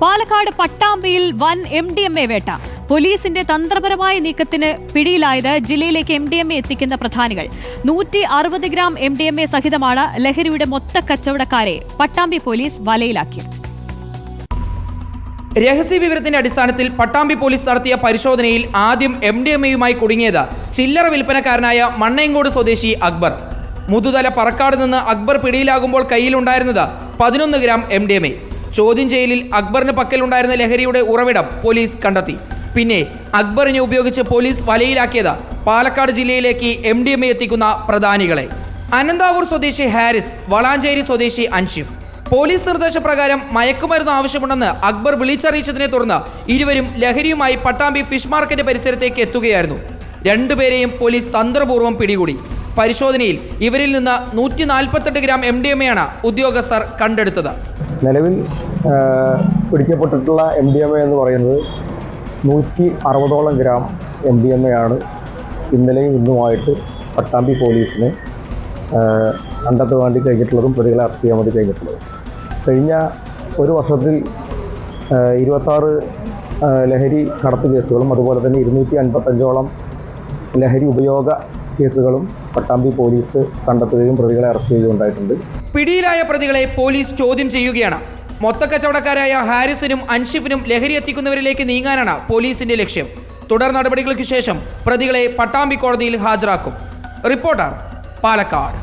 പാലക്കാട് പട്ടാമ്പിയിൽ വൻ M D M A വേട്ട. പോലീസിന്റെ തന്ത്രപരമായ നീക്കത്തിന് പിടിയിലായത് ജില്ലയിലേക്ക് എം ഡി എം എ എത്തിക്കുന്ന പ്രധാനികൾ. നൂറ്റി അറുപത് gram M D M A സഹിതമാണ് ലഹരിയുടെ മൊത്ത കച്ചവടക്കാരെ പട്ടാമ്പി പോലീസ് വലയിലാക്കിയത് രഹസ്യ വിവരത്തിന്റെ അടിസ്ഥാനത്തിൽ പട്ടാമ്പി പോലീസ് നടത്തിയ പരിശോധനയിൽ ആദ്യം എം ഡി എം എയുമായി കുടുങ്ങിയത് ചില്ലറ വിൽപ്പനക്കാരനായ മണ്ണയങ്കോട് സ്വദേശി അക്ബർ. മുതുതല പറക്കാട് നിന്ന് അക്ബർ പിടിയിലാകുമ്പോൾ കയ്യിലുണ്ടായിരുന്നത് പതിനൊന്ന് gram M D M A ചോദ്യം ചെയ്യലിൽ അക്ബറിന് പക്കലുണ്ടായിരുന്ന ലഹരിയുടെ ഉറവിടം പോലീസ് കണ്ടെത്തി. പിന്നെ അക്ബറിനെ ഉപയോഗിച്ച് പോലീസ് വലയിലാക്കിയത് പാലക്കാട് ജില്ലയിലേക്ക് എം ഡി എം എത്തിക്കുന്ന പ്രധാനികളെ. അനന്താവൂർ സ്വദേശി ഹാരിസ് വളാഞ്ചേരി സ്വദേശി അൻഷിഫ്. പോലീസ് നിർദ്ദേശപ്രകാരം മയക്കുമരുന്ന് ആവശ്യമുണ്ടെന്ന് അക്ബർ വിളിച്ചറിയിച്ചതിനെ തുടർന്ന് ഇരുവരും ലഹരിയുമായി പട്ടാമ്പി ഫിഷ് മാർക്കറ്റ് പരിസരത്തേക്ക് എത്തുകയായിരുന്നു. രണ്ടുപേരെയും പോലീസ് തന്ത്രപൂർവം പിടികൂടി. പരിശോധനയിൽ ഇവരിൽ നിന്ന് നൂറ്റി നാൽപ്പത്തെട്ട് ഗ്രാം എം ഡി എം എയാണ് ഉദ്യോഗസ്ഥർ കണ്ടെടുത്തത്. നിലവിൽ പിടിക്കപ്പെട്ടിട്ടുള്ള എം ഡി എം എ എന്ന് പറയുന്നത് നൂറ്റി അറുപതോളം gram M D M A ആണ് ഇന്നലെയും ഇന്നുമായിട്ട് പട്ടാമ്പി പോലീസിന് ആ, കണ്ടെത്താൻ വേണ്ടി കഴിഞ്ഞിട്ടുള്ളതും പ്രതികളെ അറസ്റ്റ് ചെയ്യാൻ വേണ്ടി കഴിഞ്ഞിട്ടുള്ളതും. കഴിഞ്ഞ ഒരു വർഷത്തിൽ ഇരുപത്താറ് ലഹരി കടത്ത് കേസുകളും അതുപോലെ തന്നെ ഇരുന്നൂറ്റി അൻപത്തഞ്ചോളം ലഹരി ഉപയോഗ കേസുകളും പട്ടാമ്പി പോലീസ് കണ്ടെത്തുകയും പ്രതികളെ അറസ്റ്റ് ചെയ്യുകയും ഉണ്ടായിട്ടുണ്ട്. പിടിയിലായ പ്രതികളെ പോലീസ് ചോദ്യം ചെയ്യുകയാണ്. മൊത്തക്കച്ചവടക്കാരായ ഹാരിസിനും അൻഷിഫിനും ലഹരി എത്തിക്കുന്നവരിലേക്ക് നീങ്ങാനാണ് പോലീസിന്റെ ലക്ഷ്യം. തുടർ നടപടികൾക്ക് ശേഷം പ്രതികളെ പട്ടാമ്പി കോടതിയിൽ ഹാജരാക്കും. റിപ്പോർട്ടർ പാലക്കാട്.